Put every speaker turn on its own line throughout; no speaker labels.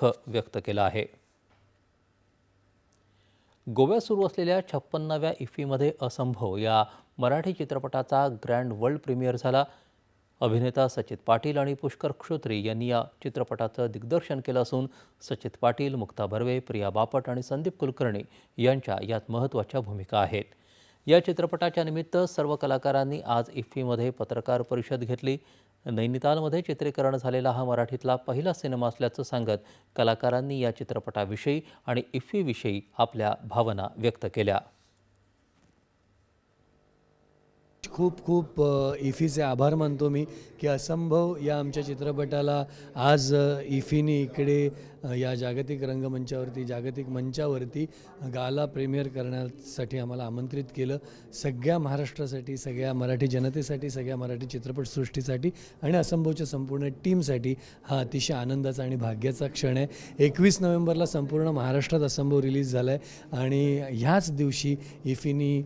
दुःख व्यक्त केलं आहे. गोव्यात सुरू असलेल्या छप्पन्नाव्या इफ्फीमध्ये असंभव या मराठी चित्रपटाचा ग्रँड वर्ल्ड प्रीमियर झाला. अभिनेता सचित पाटील आणि पुष्कर क्षोत्री यांनी या चित्रपटाचं दिग्दर्शन केलं असून सचित पाटील मुक्ता बर्वे प्रिया बापट आणि संदीप कुलकर्णी यांच्या यात महत्त्वाच्या भूमिका आहेत. या चित्रपटाच्या निमित्त सर्व कलाकारांनी आज इफ्फीमध्ये पत्रकार परिषद घेतली. नैनितालमध्ये चित्रीकरण झालेला हा मराठीतला पहिला सिनेमा असल्याचं सांगत कलाकारांनी या चित्रपटाविषयी आणि इफ्फीविषयी आपल्या भावना व्यक्त केल्या.
खूप खूप इफीचे आभार मानतो मी की असंभव या आमच्या चित्रपटाला आज इफीने इकडे या जागतिक रंगमंचावरती जागतिक मंचावरती गाला प्रीमियर करण्यासाठी आम्हाला आमंत्रित केलं. सगळ्या महाराष्ट्रासाठी सगळ्या मराठी जनतेसाठी सगळ्या मराठी चित्रपटसृष्टीसाठी आणि असंभवच्या संपूर्ण टीमसाठी हा अतिशय आनंदाचा आणि भाग्याचा क्षण आहे. एकवीस नोव्हेंबरला संपूर्ण महाराष्ट्रात असंभव रिलीज झाला आहे आणि ह्याच दिवशी इफीनी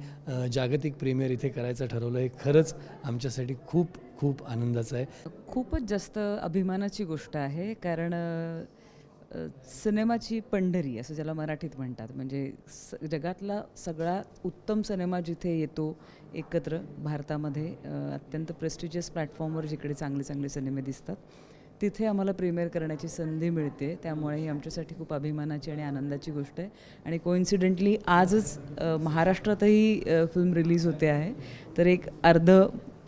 जागतिक प्रीमियर इथे करायचं ठरवलं हे खरंच आमच्यासाठी खूप खूप आनंदाचं आहे.
खूपच जास्त अभिमानाची गोष्ट आहे कारण सिनेमाची पंढरी असं ज्याला मराठीत म्हणतात म्हणजे स जगातला सगळा उत्तम सिनेमा जिथे येतो एकत्र भारतामध्ये अत्यंत प्रेस्टिजियस प्लॅटफॉर्मवर जिकडे चांगले चांगले सिनेमे दिसतात. तिथे आम्हाला प्रीमियर करण्याची संधी मिळते. त्यामुळे ही आमच्यासाठी खूप अभिमानाची आणि आनंदाची गोष्ट आहे. आणि कोइन्सिडेंटली आजच महाराष्ट्रातही फिल्म रिलीज होते आहे. तर एक अर्ध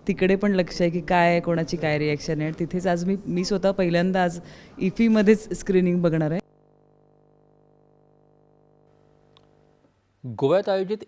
तिकडे पण लक्ष आहे की काय कोणाची काय रिॲक्शन आहे. तिथेच आज मी मी स्वतः पहिल्यांदा आज इफीमध्येच स्क्रीनिंग बघणार आहे.
गोव्यात आयोजित